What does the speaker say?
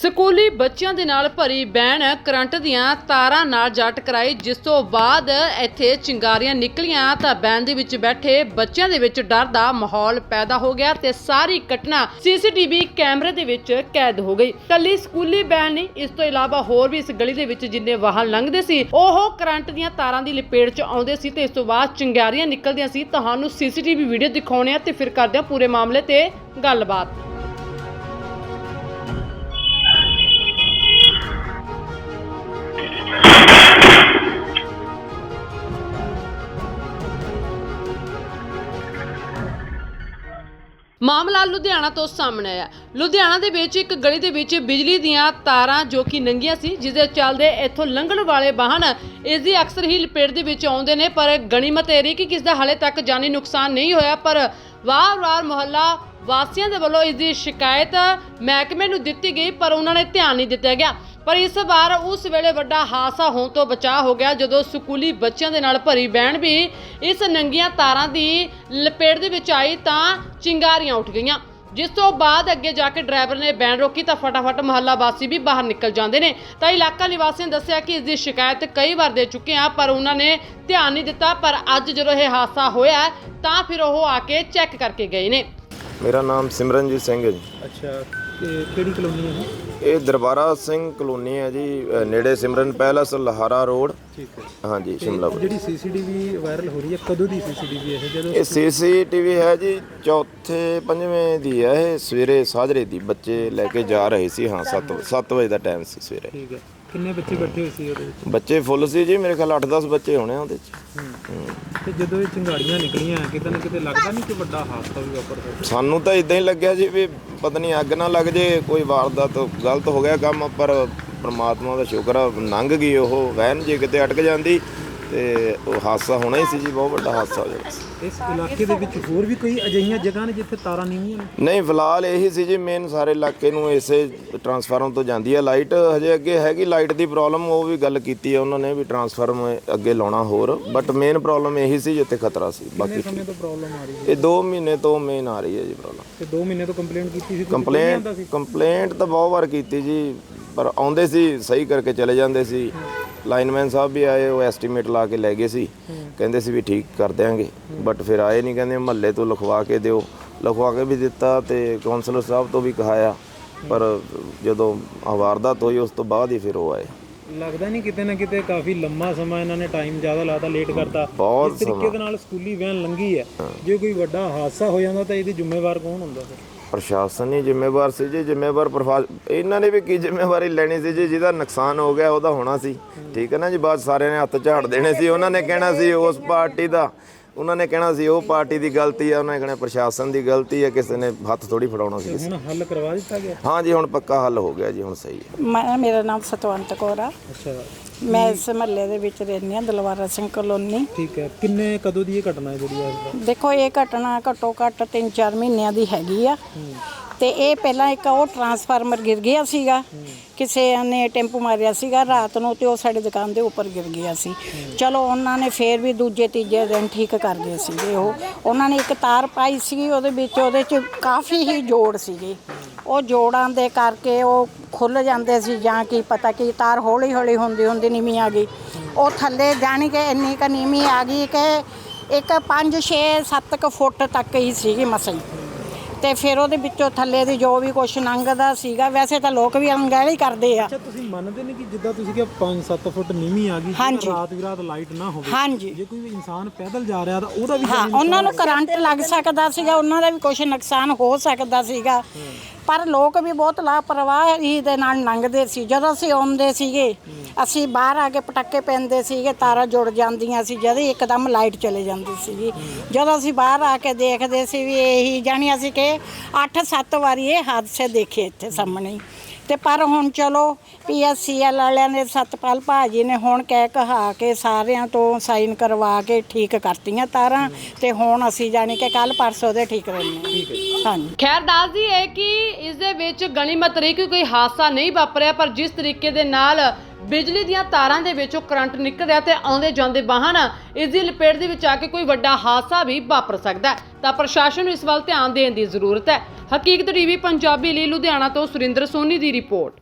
ਸਕੂਲੀ ਬੱਚਿਆਂ ਦੇ ਨਾਲ ਭਰੀ ਬੈਨ ਕਰੰਟ ਦੀਆਂ ਤਾਰਾਂ ਨਾਲ ਜਾ ਟਕਰਾਈ ਜਿਸ ਤੋਂ ਬਾਅਦ ਇੱਥੇ ਚਿੰਗਾਰੀਆਂ ਨਿਕਲੀਆਂ, ਤਾਂ ਬੈਨ ਦੇ ਵਿੱਚ ਬੈਠੇ ਬੱਚਿਆਂ ਦੇ ਵਿੱਚ ਡਰ ਦਾ ਮਾਹੌਲ ਪੈਦਾ ਹੋ ਗਿਆ ਤੇ ਸਾਰੀ ਘਟਨਾ ਸੀਸੀਟੀਵੀ ਕੈਮਰੇ ਦੇ ਵਿੱਚ ਕੈਦ ਹੋ ਗਈ। ਕੱਲੀ ਸਕੂਲੀ ਬੈਨ ਨਹੀਂ, ਇਸ ਤੋਂ ਇਲਾਵਾ ਹੋਰ ਵੀ ਇਸ ਗਲੀ ਦੇ ਵਿੱਚ ਜਿੰਨੇ ਵਾਹਨ ਲੰਘਦੇ ਸੀ, ਉਹ ਕਰੰਟ ਦੀਆਂ ਤਾਰਾਂ ਦੀ ਲਪੇਟ 'ਚ ਆਉਂਦੇ ਸੀ ਤੇ ਇਸ ਤੋਂ ਬਾਅਦ ਚਿੰਗਾਰੀਆਂ ਨਿਕਲਦੀਆਂ ਸੀ। ਤੁਹਾਨੂੰ ਸੀਸੀਟੀਵੀ ਵੀਡੀਓ ਦਿਖਾਉਣੇ ਆ ਤੇ ਫਿਰ ਕਰਦੇ ਆ ਪੂਰੇ ਮਾਮਲੇ ਤੇ ਗੱਲਬਾਤ। ਮਾਮਲਾ ਲੁਧਿਆਣਾ ਤੋਂ ਸਾਹਮਣੇ ਆਇਆ। ਲੁਧਿਆਣਾ ਦੇ ਵਿੱਚ ਇੱਕ ਗਲੀ ਦੇ ਵਿੱਚ ਬਿਜਲੀ ਦੀਆਂ ਤਾਰਾਂ ਜੋ ਕਿ ਨੰਗੀਆਂ ਸੀ ਜਿਸ ਦੇ ਚੱਲਦੇ ਇੱਥੋਂ ਲੰਘਣ ਵਾਲੇ ਵਾਹਨ ਇਸ ਦੀ ਅਕਸਰ ਹੀ ਲਪੇਟ ਦੇ ਵਿੱਚ ਆਉਂਦੇ ਨੇ, ਪਰ ਗਣੀਮਤ ਇਹ ਰਹੀ ਕਿ ਕਿਸ ਦਾ ਹਾਲੇ ਤੱਕ ਜਾਨੀ ਨੁਕਸਾਨ ਨਹੀਂ ਹੋਇਆ, ਪਰ ਵਾਰ-ਵਾਰ ਮੁਹੱਲਾ ਵਾਸੀਆਂ ਦੇ ਵੱਲੋਂ ਇਸ ਦੀ ਸ਼ਿਕਾਇਤ ਮਹਿਕਮੇ ਨੂੰ ਦਿੱਤੀ ਗਈ, ਪਰ ਉਹਨਾਂ ਨੇ ਧਿਆਨ ਨਹੀਂ ਦਿੱਤਾ ਗਿਆ। ਪਰ ਇਸ ਵਾਰ ਉਸ ਵੇਲੇ ਵੱਡਾ ਹਾਦਸਾ ਹੋਣ ਤੋਂ ਬਚਾ ਹੋ ਗਿਆ, ਜਦੋਂ ਸਕੂਲੀ ਬੱਚਿਆਂ ਦੇ ਨਾਲ ਭਰੀ ਬਹਿਣ ਵੀ ਇਸ ਨੰਗੀਆਂ ਤਾਰਾਂ ਦੀ ਲਪੇਟ ਦੇ ਵਿੱਚ ਆਈ ਤਾਂ ਚਿੰਗਾਰੀਆਂ ਉੱਠ ਗਈਆਂ। ਜਿਸ ਤੋਂ ਬਾਅਦ ਅੱਗੇ ਜਾ ਕੇ ਡਰਾਈਵਰ ਨੇ ਬੈਨ ਰੋਕੀ ਤਾਂ ਫਟਾਫਟ ਮੁਹੱਲਾ ਵਾਸੀ ਵੀ ਬਾਹਰ ਨਿਕਲ ਜਾਂਦੇ ਨੇ। ਤਾਂ ਇਲਾਕਾ ਨਿਵਾਸੀਆਂ ਨੇ ਦੱਸਿਆ ਕਿ ਇਸ ਦੀ ਸ਼ਿਕਾਇਤ ਕਈ ਵਾਰ ਦੇ ਚੁੱਕੇ ਆ ਪਰ ਉਹਨਾਂ ਨੇ ਧਿਆਨ ਨਹੀਂ ਦਿੱਤਾ ਪਰ ਅੱਜ ਜਦੋਂ ਇਹ ਹਾਦਸਾ ਹੋਇਆ ਤਾਂ ਫਿਰ ਉਹ ਆ ਕੇ ਚੈੱਕ ਕਰਕੇ ਗਏ ਨੇ। ਮੇਰਾ ਨਾਮ ਸਿਮਰਨਜੀਤ ਸਿੰਘ ਹੈ ਜੀ। ਅੱਛਾ ਤੇ ਕਿਹੜੀ ਕਲੋਨੀ ਹੈ ਇਹ? ਇਹ ਦਰਬਾਰਾ ਸਿੰਘ ਕਲੋਨੀ ਹੈ ਜੀ ਅ, ਨੇੜੇ ਸਿਮਰਨ ਪੈਲਸ ਲਹਾਰਾ ਰੋਡ। ਠੀਕ ਹੈ। ਹਾਂਜੀ ਸ਼ਿਮਲਾ ਜਿਹੜੀ ਸੀਸੀਟੀਵੀ ਵਾਇਰਲ ਹੋ ਰਹੀ ਹੈ ਕਦੋਂ ਦੀ ਸੀਸੀਟੀਵੀ ਇਹ? ਜਦੋਂ ਇਹ ਸੀਸੀਟੀਵੀ ਹੈ ਜੀ ਚੌਥੇ ਪੰਜਵੇਂ ਦੀ ਹੈ ਇਹ ਸਵੇਰੇ ਸਾਜਰੇ ਦੀ। ਬੱਚੇ ਲੈ ਕੇ ਜਾ ਰਹੇ ਸੀ ਹਾਂ 7 7 ਵਜੇ ਦਾ ਟਾਈਮ ਸੀ ਸਵੇਰੇ। ਠੀਕ ਹੈ। ਕਿੰਨੇ ਬੱਚੇ ਬੈਠੇ ਹੋਏ ਸੀ ਉਹਦੇ ਵਿੱਚ? ਬੱਚੇ ਫੁੱਲ ਸੀ ਜੀ ਮੇਰੇ ਖਿਆਲ 8-10 ਬੱਚੇ ਹੋਣੇ ਆ ਉਹਦੇ ਚ। ਤੇ ਜਦੋਂ ਇਹ ਚਿੰਗਾੜੀਆਂ ਨਿਕਲੀਆਂ ਕਿਤੇ ਨਾ ਕਿਤੇ ਲੱਗਦਾ ਨਹੀਂ ਕਿ ਵੱਡਾ ਹਾਦਸਾ ਵੀ ਵਾਪਰ ਸਕਦਾ ਸਾਨੂੰ ਤਾਂ ਇਦਾਂ ਹੀ ਲੱਗਿਆ ਜੀ ਵੀ ਪਤਾ ਨਹੀਂ ਅੱਗ ਨਾ ਲੱਗ ਜੇ ਕੋਈ ਵਾਰਦਾਤ ਗਲਤ ਹੋ ਗਿਆ ਕੰਮ ਪਰ ਪ੍ਰਮਾਤਮਾ ਦਾ ਸ਼ੁਕਰ ਆ ਲੰਘ ਗਈ ਉਹ ਵੈਨ ਜੇ ਕਿਤੇ ਅਟਕ ਜਾਂਦੀ। ਤੇ ਉਹ ਹਾਦਸਾ ਹੋਣਾ ਹੀ ਸੀ ਜੀ ਬਹੁਤ ਵੱਡਾ ਹਾਦਸਾ ਹੋ ਜਾਣਾ ਸੀ। ਇਸ ਇਲਾਕੇ ਦੇ ਵਿੱਚ ਹੋਰ ਵੀ ਕੋਈ ਅਜਿਹੀਆਂ ਜਗ੍ਹਾ ਨੇ ਜਿੱਥੇ ਤਾਰਾਂ ਨੀਵੀਆਂ ਨੇ? ਨਹੀਂ ਫਿਲਹਾਲ ਇਹੀ ਸੀ ਜੀ ਮੇਨ ਸਾਰੇ ਇਲਾਕੇ ਨੂੰ ਇਸੇ ਟਰਾਂਸਫਾਰਮ ਤੋਂ ਜਾਂਦੀ ਹੈ ਲਾਈਟ ਹਜੇ ਅੱਗੇ ਹੈਗੀ ਲਾਈਟ ਦੀ ਪ੍ਰੋਬਲਮ ਉਹ ਵੀ ਗੱਲ ਕੀਤੀ ਹੈ ਉਹਨਾਂ ਨੇ ਵੀ ਟਰਾਂਸਫਾਰਮ ਅੱਗੇ ਲਾਉਣਾ ਹੋਰ। ਬਟ ਮੇਨ ਪ੍ਰੋਬਲਮ ਇਹੀ ਸੀ ਜਿੱਥੇ ਖਤਰਾ ਸੀ ਬਾਕੀ ਸਮੇਂ ਤੋਂ ਪ੍ਰੋਬਲਮ ਆ ਰਹੀ ਹੈ? ਇਹ 2 ਮਹੀਨੇ ਤੋਂ ਮੇਨ ਆ ਰਹੀ ਹੈ ਜੀ ਪ੍ਰੋਬਲਮ ਤੇ 2 ਮਹੀਨੇ ਤੋਂ ਕੰਪਲੇਂਟ ਕੀਤੀ ਸੀ ਕੰਪਲੇਂਟ ਕੰਪਲੇਂਟ ਤਾਂ ਬਹੁਤ ਵਾਰ ਕੀਤੀ ਜੀ ਪਰ ਆਉਂਦੇ ਸੀ ਸਹੀ ਕਰਕੇ ਚਲੇ ਜਾਂਦੇ ਸੀ। ਲਾਈਨਮੈਨ ਸਾਹਿਬ ਵੀ ਆਏ ਉਹ ਐਸਟੀਮੇਟ ਲਾ ਕੇ ਲੈ ਗਏ ਸੀ। ਕਹਿੰਦੇ ਸੀ ਵੀ ਠੀਕ ਕਰ ਦਿਆਂਗੇ। ਬਟ ਫਿਰ ਆਏ ਨਹੀਂ ਕਹਿੰਦੇ ਮਹੱਲੇ ਤੋਂ ਲਿਖਵਾ ਕੇ ਦਿਓ। ਲਿਖਵਾ ਕੇ ਵੀ ਦਿੱਤਾ ਤੇ ਕਾਉਂਸਲਰ ਸਾਹਿਬ ਤੋਂ ਵੀ ਕਹਾਇਆ। ਪਰ ਜਦੋਂ ਵਾਰਦਾਤ ਹੋਈ ਉਸ ਤੋਂ ਬਾਅਦ ਹੀ ਫਿਰ ਉਹ ਆਏ। ਲੱਗਦਾ ਨਹੀਂ ਕਿਤੇ ਨਾ ਕਿਤੇ ਕਾਫੀ ਲੰਮਾ ਸਮਾਂ ਇਹਨਾਂ ਨੇ ਟਾਈਮ ਜ਼ਿਆਦਾ ਲਾਤਾ ਲੇਟ ਕਰਤਾ। ਬਹੁਤ ਇਸ ਤਰੀਕੇ ਦੇ ਨਾਲ ਸਕੂਲੀ ਵੈਨ ਲੰਘੀ ਹੈ। ਜੇ ਕੋਈ ਵੱਡਾ ਹਾਦਸਾ ਹੋ ਜਾਂਦਾ ਤਾਂ ਇਹਦੀ ਜ਼ਿੰਮੇਵਾਰ ਕੌਣ ਹੁੰਦਾ ਫਿਰ? ਪ੍ਰਸ਼ਾਸਨ ਹੀ ਜ਼ਿੰਮੇਵਾਰ ਸੀ ਜੀ ਜ਼ਿੰਮੇਵਾਰ ਪ੍ਰਫਾ- ਇਹਨਾਂ ਨੇ ਵੀ ਕੀ ਜ਼ਿੰਮੇਵਾਰੀ ਲੈਣੀ ਸੀ ਜੀ ਜਿਹਦਾ ਨੁਕਸਾਨ ਹੋ ਗਿਆ ਉਹਦਾ ਹੋਣਾ ਸੀ। ਠੀਕ ਹੈ ਨਾ ਜੀ ਬਾਅਦ ਸਾਰਿਆਂ ਨੇ ਹੱਥ ਝਾੜ ਦੇਣੇ ਸੀ ਉਹਨਾਂ ਨੇ ਕਹਿਣਾ ਸੀ ਉਸ ਪਾਰਟੀ ਦਾ ਉਹਨਾਂ ਨੇ ਕਹਿਣਾ ਸੀ ਉਹ ਪਾਰਟੀ ਦੀ ਗਲਤੀ ਹੈ ਉਹਨਾਂ ਨੇ ਕਹਿਣਾ ਪ੍ਰਸ਼ਾਸਨ ਦੀ ਗਲਤੀ ਹੈ ਕਿਸੇ ਨੇ ਹੱਥ ਥੋੜੀ ਫੜਾਉਣਾ ਸੀ ਕਿਸੇ ਹੁਣ ਹੱਲ ਕਰਵਾ ਦਿੱਤਾ ਗਿਆ? ਹਾਂ ਜੀ ਹੁਣ ਪੱਕਾ ਹੱਲ ਹੋ ਗਿਆ ਜੀ ਹੁਣ ਸਹੀ ਹੈ। ਮੈਂ ਮੇਰਾ ਨਾਮ ਸਤਵੰਤ ਕੌਰ ਆ। ਅੱਛਾ। ਮੈਂ ਇਸ ਮਹੱਲੇ ਦੇ ਵਿੱਚ ਰਹਿੰਦੀ ਹਾਂ ਦਲਵਾਰਾ ਸਿੰਘ ਕਲੋਨੀ। ਠੀਕ ਹੈ। ਕਿੰਨੇ ਕਦੋਂ ਦੀ ਇਹ ਘਟਨਾ ਹੈ ਜਿਹੜੀ ਆ ਦੇਖੋ ਇਹ ਘਟਨਾ ਘੱਟੋ ਘੱਟ 3-4 ਮਹੀਨਿਆਂ ਦੀ ਹੈਗੀ ਆ। ਤੇ ਇਹ ਪਹਿਲਾਂ ਇੱਕ ਉਹ ਟਰਾਂਸਫਾਰਮਰ ਗਿਰ ਗਿਆ ਸੀਗਾ। ਕਿਸੇ ਨੇ ਟੈਂਪੂ ਮਾਰਿਆ ਸੀਗਾ ਰਾਤ ਨੂੰ ਤੇ ਉਹ ਸਾਡੀ ਦੁਕਾਨ ਦੇ ਉੱਪਰ ਗਿਰ ਗਿਆ ਸੀ। ਚਲੋ ਉਹਨਾਂ ਨੇ ਫੇਰ ਵੀ ਦੂਜੇ ਤੀਜੇ ਦਿਨ ਠੀਕ ਕਰ ਗਏ ਸੀਗੇ ਉਹ। ਉਹਨਾਂ ਨੇ ਇੱਕ ਤਾਰ ਪਾਈ ਸੀਗੀ ਉਹਦੇ ਵਿੱਚ ਉਹਦੇ 'ਚ ਕਾਫੀ ਹੀ ਜੋੜ ਸੀਗੇ। ਉਹ ਜੋੜਾਂ ਦੇ ਕਰਕੇ ਉਹ ਖੁੱਲ ਜਾਂਦੇ ਸੀ ਜਾਂ ਕੀ ਪਤਾ ਕੀ ਤਾਰ ਹੌਲੀ ਹੌਲੀ ਹੁੰਦੀ ਹੁੰਦੀ ਨੀਵੀਂ ਆ ਗਈ। ਉਹ ਥੱਲੇ ਜਾਣੀ ਕਿ ਇੰਨੀ ਕ ਨੀਵੀਂ ਆ ਗਈ ਕਿ ਇੱਕ 5 6 7 ਕ ਫੁੱਟ ਤੱਕ ਹੀ ਸੀਗੀ ਮਸਈ। ਤੇ ਫਿਰ ਉਹਦੇ ਵਿੱਚੋਂ ਥੱਲੇ ਦੀ ਜੋ ਵੀ ਕੁਛ ਲੰਘਦਾ ਸੀਗਾ ਵੈਸੇ ਤਾਂ ਲੋਕ ਵੀ ਅੰਗੈਲ ਕਰਦੇ ਆ। ਅੱਛਾ ਤੁਸੀਂ ਮੰਨਦੇ ਨਹੀਂ ਕਿ ਜਿੱਦਾਂ ਤੁਸੀਂ ਕਿਹਾ 5-7 ਫੁੱਟ ਨੀਵੀਂ ਆ ਗਈ ਹਾਂਜੀ। ਰਾਤ ਵੀ ਰਾਤ ਲਾਈਟ ਨਾ ਹੋਵੇ। ਹਾਂਜੀ। ਜੇ ਕੋਈ ਵੀ ਇਨਸਾਨ ਪੈਦਲ ਜਾ ਰਿਹਾ ਤਾਂ ਉਹਦਾ ਵੀ ਹਾਂ ਜਾਨੀ ਉਹਨਾਂ ਨੂੰ ਕਰੰਟ ਲੱਗ ਸਕਦਾ ਸੀਗਾ ਉਹਨਾਂ ਦਾ ਵੀ ਕੁਝ ਨੁਕਸਾਨ ਹੋ ਸਕਦਾ ਸੀਗਾ। ਪਰ ਲੋਕ ਵੀ ਬਹੁਤ ਲਾਪਰਵਾਹੀ ਦੇ ਨਾਲ ਲੰਘਦੇ ਸੀ। ਜਦੋਂ ਅਸੀਂ ਆਉਂਦੇ ਸੀਗੇ, ਅਸੀਂ ਬਾਹਰ ਆ ਕੇ ਪਟਾਕੇ ਪੈਂਦੇ ਸੀਗੇ, ਤਾਰਾਂ ਜੁੜ ਜਾਂਦੀਆਂ ਸੀ, ਜਦ ਹੀ ਇੱਕਦਮ ਲਾਈਟ ਚਲੇ ਜਾਂਦੀ ਸੀਗੀ। ਜਦੋਂ ਅਸੀਂ ਬਾਹਰ ਆ ਕੇ ਦੇਖਦੇ ਸੀ ਵੀ ਇਹੀ, ਜਾਣੀ ਅਸੀਂ ਕਿ 8-7 ਵਾਰੀ ਇਹ ਹਾਦਸੇ ਦੇਖੇ ਇੱਥੇ ਸਾਹਮਣੇ। ਤੇ ਪਰ ਹੁਣ ਚਲੋ ਪੀਐਸਸੀਐਲ ਵਾਲਿਆਂ ਨੇ ਸਤਪਾਲ ਭਾਜੀ ਨੇ ਹੁਣ ਕਹਿ ਕਹਾ ਕੇ ਸਾਰਿਆਂ ਤੋਂ ਸਾਈਨ ਕਰਵਾ ਕੇ ਠੀਕ ਕਰਤੀਆਂ ਤਾਰਾਂ ਤੇ ਹੁਣ ਅਸੀਂ ਜਾਣੀ ਕਿ ਕੱਲ ਪਰਸੋਂ ਦੇ ਠੀਕ ਰਹਿੰਦੇ ਹਾਂ। ਹਾਂਜੀ। ਖੈਰ ਦੱਸਦੀ ਹੈ ਕਿ ਇਸ ਦੇ ਵਿੱਚ ਗਣੀਮਤ ਰਹੀ ਕਿ ਕੋਈ ਹਾਦਸਾ ਨਹੀਂ ਵਾਪਰਿਆ ਪਰ ਜਿਸ ਤਰੀਕੇ ਦੇ ਨਾਲ ਬਿਜਲੀ ਦੀਆਂ ਤਾਰਾਂ ਦੇ ਵਿੱਚੋਂ ਕਰੰਟ ਨਿਕਲ ਰਿਹਾ ਤੇ ਆਉਂਦੇ ਜਾਂਦੇ ਵਾਹਨ ਇਸ ਦੀ ਲਪੇਟ ਦੇ ਵਿੱਚ ਆ ਕੇ ਕੋਈ ਵੱਡਾ ਹਾਦਸਾ ਵੀ ਵਾਪਰ ਸਕਦਾ ਹੈ। ਤਾਂ ਪ੍ਰਸ਼ਾਸਨ ਨੂੰ ਇਸ ਵੱਲ ਧਿਆਨ ਦੇਣ ਦੀ ਜ਼ਰੂਰਤ ਹੈ। ਹਕੀਕਤ ਟੀਵੀ, ਪੰਜਾਬੀ ਲਈ ਲੁਧਿਆਣਾ ਤੋਂ ਸੁਰਿੰਦਰ ਸੋਨੀ ਦੀ ਰਿਪੋਰਟ।